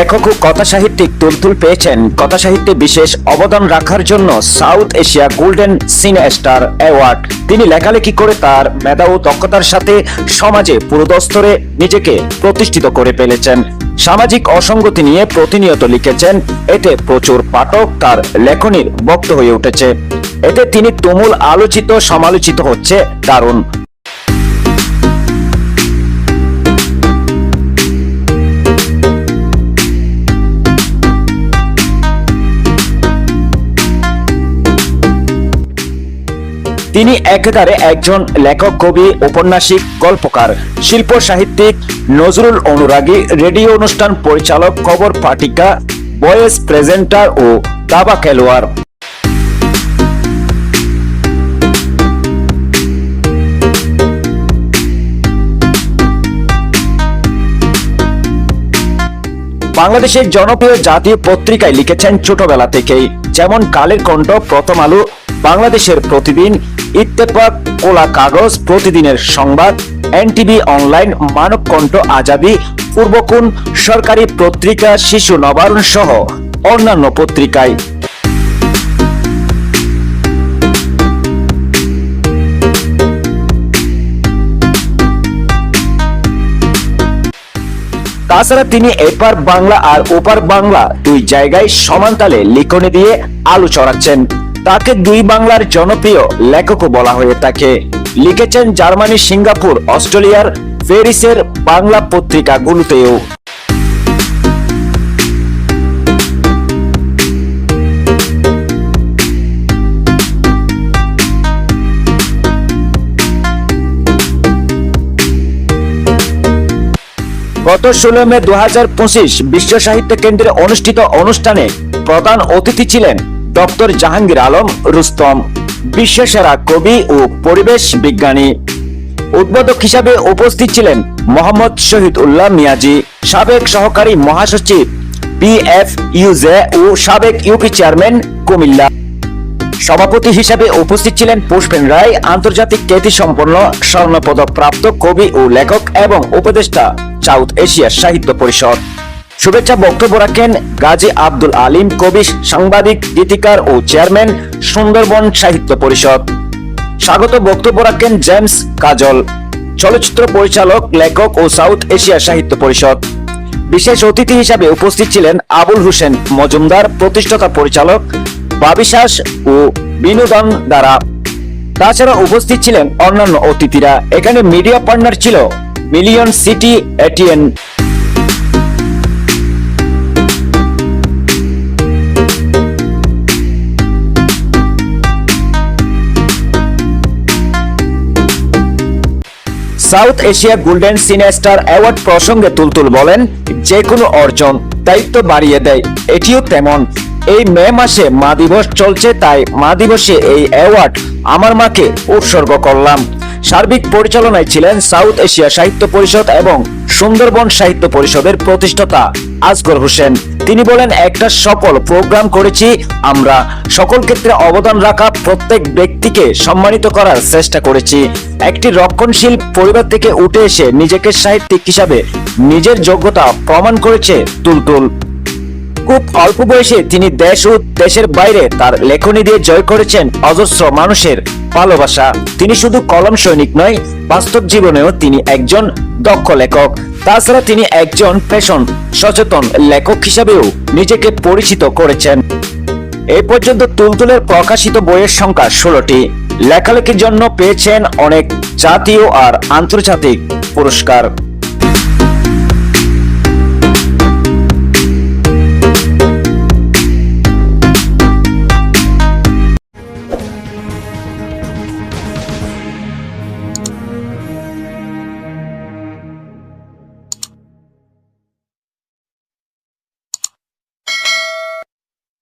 লেখক ও কথা সাহিত্যিক তুলতুল পেয়েছেন। কথা সাহিত্যে বিশেষ অবদান রাখার জন্য South Asia golden cine star award. তিনি লেখালেখি করে তার মেধা ও দক্ষতার সাথে সমাজে পুরোদস্তরে নিজেকে প্রতিষ্ঠিত করে ফেলেছেন। সামাজিক অসঙ্গতি নিয়ে প্রতিনিয়ত লিখেছেন। এতে প্রচুর পাঠক তার লেখনীর বক্ত হয়ে উঠেছে। এতে তিনি তুমুল আলোচিত সমালোচিত হচ্ছে। দারুণ। তিনি একেবারে একজন লেখক, কবি, ঔপন্যাসিক, গল্পকার, শিল্প সাহিত্যিক, নজরুল অনুরাগী, রেডিও অনুষ্ঠান পরিচালক, খবর পাটিকা ভয়েস প্রেজেন্টার ও দাবা খেলোয়াড়। বাংলাদেশের জনপ্রিয় জাতীয় পত্রিকায় লিখেছেন ছোটবেলা থেকেই, যেমন কালের কণ্ঠ, প্রথম আলো বাংলাদেশের প্রতিদিন ইত্তেফাক কোলা কাগজ, প্রতিদিনের সংবাদ, এনটিভি অনলাইন মানব কণ্ঠ আজাদি পূর্বকুণ সরকারি পত্রিকা, শিশু নবারণ সহ অন্যান্য পত্রিকায়। তাছাড়া তিনি এপার বাংলা আর ওপার বাংলা দুই জায়গায় সমান তালে লিখনে দিয়ে আলু চড়াচ্ছেন তাকে দুই বাংলার জনপ্রিয় লেখকও বলা হয়ে থাকে। লিখেছেন জার্মানি, সিঙ্গাপুর, অস্ট্রেলিয়ার প্যারিসের বাংলা পত্রিকাগুলোতেও। গত ষোলো মে দু বিশ্ব সাহিত্য কেন্দ্রে অনুষ্ঠিত অনুষ্ঠানে প্রধান অতিথি ছিলেন ডক্টর জাহাঙ্গীর আলম, রুস্তম বিশ্বসেরা কবি ও পরিবেশ বিজ্ঞানী। উদ্বোধক হিসাবে উপস্থিত ছিলেন মোহাম্মদ শহীদ উল্লাহ মিয়াজি, সাবেক সহকারী মহাসচিব বিএফ ইউজে ও সাবেক ইউপি চেয়ারম্যান কুমিল্লা। সভাপতি হিসাবে উপস্থিত ছিলেন পুষ্পেন রায়, আন্তর্জাতিক খ্যাতি সম্পন্ন স্বর্ণপদক প্রাপ্ত কবি ও লেখক এবং উপদেষ্টা সাউথ এশিয়া সাহিত্য পরিষদ। শুভেচ্ছা বক্তব্য রাখেন গাজী আব্দুল আলিম কবি সাংবাদিক, গীতিকার ও চেয়ারম্যান, সুন্দরবন সাহিত্য পরিষদ। স্বাগত বক্তব্য রাখেন জেমস কাজল, চলচ্চিত্র পরিচালক, লেখক ও সাউথ এশিয়া সাহিত্য পরিষদ। বিশেষ অতিথি হিসাবে উপস্থিত ছিলেন আবুল হোসেন মজুমদার, প্রতিষ্ঠাতা পরিচালক বাবিশ্বাস ও বিনোদন দ্বারা। তাছাড়া উপস্থিত ছিলেন অন্যান্য অতিথিরা। এখানে মিডিয়া পার্টনার ছিল million city, ATN. South Asia golden cinestar award প্রসঙ্গে তুলতুল বলেন যে কোনো অর্জন দায়িত্ব বাড়িয়ে দেয়, এটিও তেমন। এই মে মাসে মা দিবস চলছে, তাই মা দিবসে এই অ্যাওয়ার্ড আমার মাকে উৎসর্গ করলাম। সার্বিক পরিচালনায় ছিলেন সাউথ এশিয়া সাহিত্য পরিষদ এবং সুন্দরবন সাহিত্য পরিষদের প্রতিষ্ঠাতা আজগর হোসেন। তিনি বলেন, একটা সকল প্রোগ্রাম করেছি আমরা। সকল ক্ষেত্রে অবদান রাখা প্রত্যেক ব্যক্তিকে সম্মানিত করার চেষ্টা করেছি। একটি রক্ষণশীল পরিবার থেকে উঠে এসে নিজেকে সাহিত্যিক হিসাবে নিজের যোগ্যতা প্রমাণ করেছে তুলতুল। খুব অল্প বয়সে তিনি দেশ ও দেশের বাইরে তার লেখনী দিয়ে জয় করেছেন অজস্র মানুষের ভালোবাসা। তিনি শুধু কলম সৈনিক নয়, বাস্তব জীবনেও তিনি একজন দক্ষ লেখক। তাছাড়া তিনি একজন ফ্যাশন সচেতন লেখক হিসাবেও নিজেকে পরিচিত করেছেন। এ পর্যন্ত তুলতুলের প্রকাশিত বইয়ের সংখ্যা ষোলোটি। লেখালেখির জন্য পেয়েছেন অনেক জাতীয় আর আন্তর্জাতিক পুরস্কার।